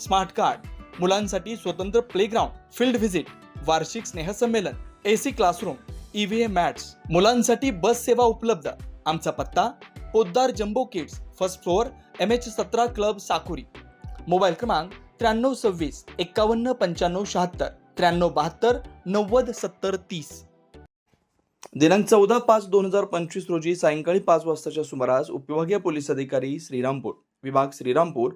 Smart card मुलांसाठी स्वतंत्र playground field visit वार्षिक स्नेहसंमेलन AC classroom E V M mats मुलांसाठी बस सेवा उपलब्ध. आमचा पत्ता Poddar Jumbo Kids first floor M H सतरा क्लब साकुरी. मोबाईल क्रमांक त्र्याण्णव सव्वीस एक्कावन्न पंच्याण्णव शहात्तर त्र्याण्णव बहात्तर नव्वद सत्तर तीस. दिनांक चौदा पाच दोन हजार पंचवीस रोजी सायंकाळी पाच वाजताच्या सुमारास उपविभागीय पोलीस अधिकारी श्रीरामपूर विभाग श्रीरामपूर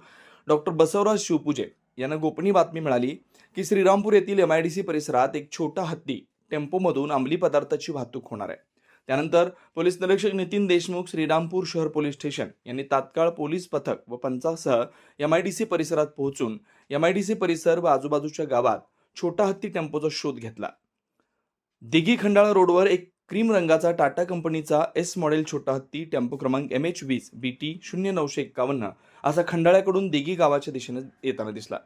डॉक्टर बसवराज शिवपूजे यांना गोपनीय बातमी मिळाली की श्रीरामपूर येथील एम आय डी सी परिसरात एक छोटा हत्ती टेम्पोमधून अंमली पदार्थाची वाहतूक होणार आहे. त्यानंतर पोलीस निरीक्षक नितीन देशमुख श्रीरामपूर शहर पोलीस स्टेशन यांनी तात्काळ पोलीस पथक व पंचासह एम आय डी सी परिसरात पोहोचून एम आय डी सी परिसर व आजूबाजूच्या गावात छोटा हत्ती टेम्पोचा शोध घेतला. दिघी खंडाळा रोडवर एक क्रीम रंगाचा टाटा कंपनीचा एस मॉडेल छोटा हत्ती टेम्पो क्रमांक एम एच वीस बी टी शून्य नऊशे एक्कावन्न असा खंडाळ्याकडून दिघी गावाच्या दिशेने येताना दिसला.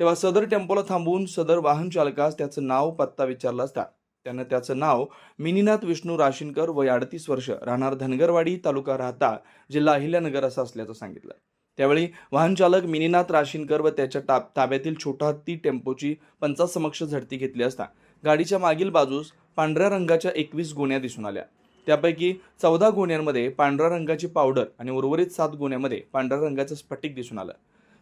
तेव्हा सदर टेम्पोला थांबवून सदर वाहन चालकास त्याचं नाव पत्ता विचारला असता. त्यानं त्याचं नाव मिनीनाथ विष्णू राशीनकर वय अडतीस वर्ष राहणार धनगरवाडी तालुका राहता जिल्हा अहिल्यानगर असं असल्याचं सांगितलं. त्यावेळी वाहन चालक मिनीनाथ राशीनकर व त्याच्या ताब ताब्यातील छोटा हत्ती टेम्पोची पंचासमक्ष झडती घेतली असता. गाडीच्या मागील बाजूस पांढऱ्या रंगाच्या एकवीस गोण्या दिसून आल्या. त्यापैकी चौदा गोण्यांमध्ये पांढऱ्या रंगाची पावडर आणि उर्वरित सात गोण्यामध्ये पांढऱ्या रंगाचं स्फटिक दिसून आलं.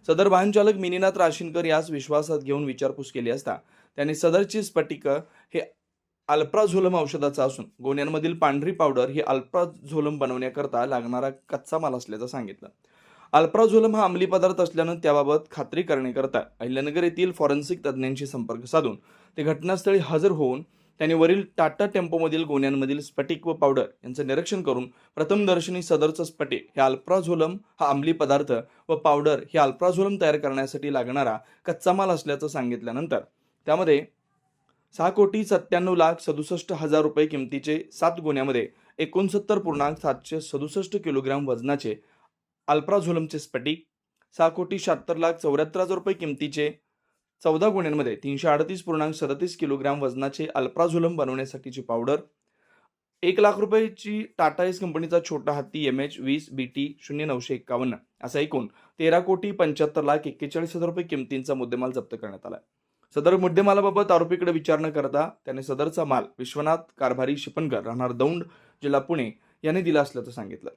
सदर वाहनचालक मिनीनाथ राशीनकर यास विश्वासात घेऊन विचारपूस केली असता त्यांनी सदरची स्फटिकं हे अल्प्राझोलम औषधाचं असून गोण्यांमधील पांढरी पावडर ही अल्प्राझोलम बनवण्याकरता लागणारा कच्चा माल असल्याचं सांगितलं. अल्प्राझोलम हा अंमली पदार्थ असल्यानं त्याबाबत खात्री करण्याकरता अहिल्यानगर येथील फॉरेन्सिक तज्ज्ञांशी संपर्क साधून ते घटनास्थळी हजर होऊन त्यांनी वरील टाटा टेम्पोमधील गोण्यांमधील स्फटिक व पावडर यांचं निरीक्षण करून प्रथमदर्शनी सदरचं स्फटिक हे अल्प्राझोलम हा अंमली पदार्थ व पावडर हे अल्प्राझोलम तयार करण्यासाठी लागणारा कच्चा माल असल्याचं सांगितल्यानंतर त्यामध्ये सहा कोटी सत्त्याण्णव लाख सदुसष्ट हजार रुपये किमतीचे सात गोण्यामध्ये एकोणसत्तर पूर्णांक सातशे सदुसष्ट किलोग्रॅम वजनाचे अल्प्राझोलमचे स्फटिक सहा कोटी शहात्तर लाख चौऱ्याहत्तर हजार रुपये किमतीचे चौदा गुण्यांमध्ये तीनशे अडतीस पूर्णांक सदतीस किलोग्रॅम वजनाचे अल्प्राझोलम बनवण्यासाठीची पावडर एक लाख रुपयाची टाटा एस कंपनीचा छोटा हत्ती एम एच वीस बी टी शून्य नऊशे एक्कावन्न असा एकूण तेरा कोटी पंच्याहत्तर लाख एक्केचाळीस हजार रुपये किमतींचा मुद्देमाल जप्त करण्यात आला सदर मुद्देमालाबाबत आरोपीकडे विचारणा करता त्याने सदरचा माल विश्वनाथ कारभारी शिपणकर राहणार दौंड जिल्हा पुणे यांनी दिला असल्याचं सांगितलं.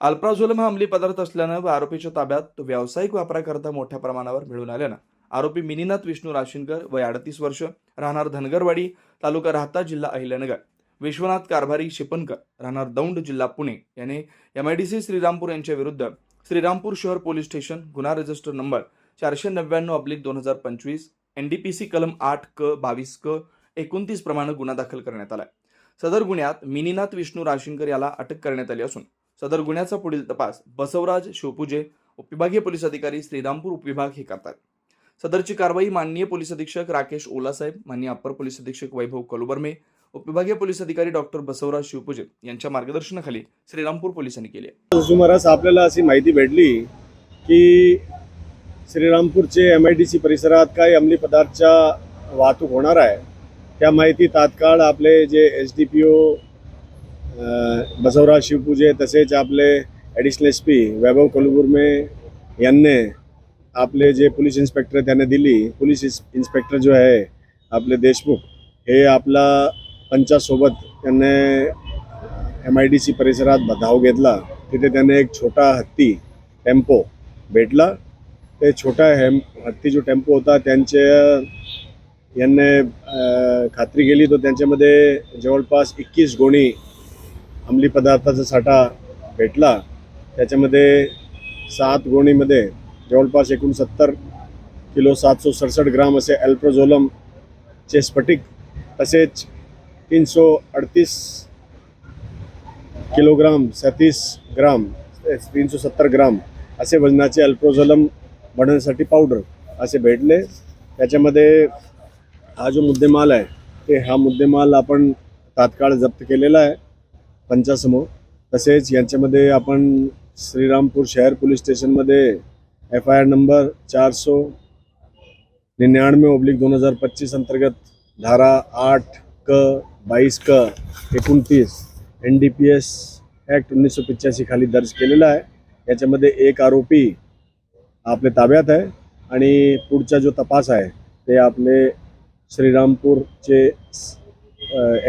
अल्प्राझोलम हा अंमली पदार्थ असल्यानं व आरोपीच्या ताब्यात तो व्यावसायिक वापराकरता मोठ्या प्रमाणावर मिळून आल्यानं आरोपी मिनीनाथ विष्णू राशीनकर वय अडतीस वर्ष राहणार धनगरवाडी तालुका राहता जिल्हा अहिल्यानगर. विश्वनाथ कारभारी शिपणकर राहणार दौंड जिल्हा पुणे. याने M I D C Shrirampur यांच्या विरुद्ध श्रीरामपूर शहर पोलीस स्टेशन गुन्हा रजिस्टर नंबर चारशे नव्याण्णव अब्लिक दोन हजार पंचवीस एन डी पी सी कलम आठ क बावीस क एकोणतीस प्रमाणे गुन्हा दाखल करण्यात आलाय. सदर गुन्ह्यात मिनीनाथ विष्णू राशीनकर याला अटक करण्यात आली असून सदर गुन्ह्याचा पुढील तपास बसवराज शिवपूजे उपविभागीय पोलीस अधिकारी श्रीरामपूर उपविभाग हे करतात. सदरची कारवाई माननीय पोलीस अधीक्षक राकेश ओलासाहेब माननीय अप्पर पोलीस अधीक्षक वैभव कलुबर्मे उपविभागीय पोलीस अधिकारी डॉक्टर बसवराज शिवपूजे यांच्या मार्गदर्शनाखाली श्रीरामपूर पोलिसांनी केली सुमारास आपल्याला अशी माहिती भेटली की श्रीरामपूरचे एम आय डी सी परिसरात काही अंमली पदार्थच्या वाहतूक होणार आहे. त्या माहिती तात्काळ आपले J S D P O Basavraj Shivpuje तसेच आपले additional S P Vaibhav Kaluburme यांनी आपले जे पोलीस इन्स्पेक्टर त्याने दिली. पोलीस इन्स्पेक्टर जो आहे आपले देशमुख हे आपला पंचासोबत त्यांनी एम आय डी सी परिसरात धाव घेतला. तिथे त्याने एक छोटा हत्ती टेम्पो भेटला. ते छोटा हेम हत्ती जो टेम्पो होता त्यांचे यांनी खात्री केली. तर त्यांच्यामध्ये जवळपास एकवीस गोणी अंमली पदार्थाचा साठा भेटला. त्याच्यामध्ये सात गोणीमध्ये जवळपास एकूण सत्तर किलो सातशे सडसष्ट ग्राम असे अल्प्रोझोलमचे स्फटिक तसेच तीनशे अडतीस किलोग्राम सतीस ग्राम तीनशे सत्तर ग्राम असे वजनाचे अल्प्रोझोलम बनवण्यासाठी पावडर असे भेटले. त्याच्यामध्ये हा जो मुद्देमाल आहे ते हा मुद्देमाल आपण तात्काळ जप्त केलेला आहे पंचासमोर. तसेच यांच्यामध्ये आपण श्रीरामपूर शहर पोलीस स्टेशनमध्ये एफ आय आर नंबर चार सौ निन्यानवे ओब्लिक दोन हजार पच्चीस अंतर्गत धारा आठ क बाईस क एकोणतीस N D P S act एकोणीसशे पिच्याऐंशी खाली दर्ज केलेला आहे. याच्यामध्ये एक आरोपी आपल्या ताब्यात आहे आणि पुढचा जो तपास आहे ते आपले श्रीरामपूरचे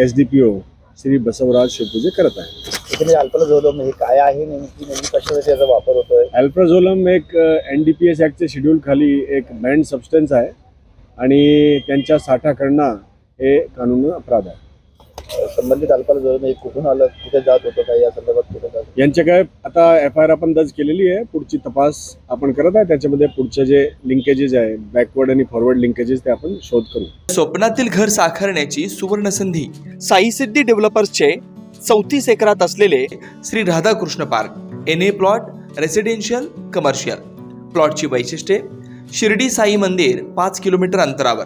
S D P O Shri Basavraj Shivpuje करत आहे एकंदरीत अल्पलझोलम हे काय आहे नेमकी नेमकी कशासाठी याचा वापर होतोय? अल्प्राझोलम एक एन डी पी एस ॲक्टचे शेड्यूल खाली एक बँड सबस्टन्स आहे आणि त्यांच्या साठा करणं हे कानून अपराध आहे. संबंधित अल्पलझोलम हे कुठून आलं कुठे जात होतं काय या संदर्भात कुठे जात यांच्या काय आता एफ आय आर आपण दर्ज केलेली आहे पुढची तपास आपण करत आहे त्याच्यामध्ये पुढचे जे लिंकेजेस आहे बॅकवर्ड आणि फॉरवर्ड लिंकेजेस ते आपण शोध करू. स्वप्नातील घर साकारण्याची सुवर्ण संधी साई सिद्धी डेव्हलपर्सचे चौतीस एकरात असलेले Shri Radhakrishna park N A plot residential commercial प्लॉटची वैशिष्ट्ये शिर्डी साई मंदिर पाच किलोमीटर अंतरावर.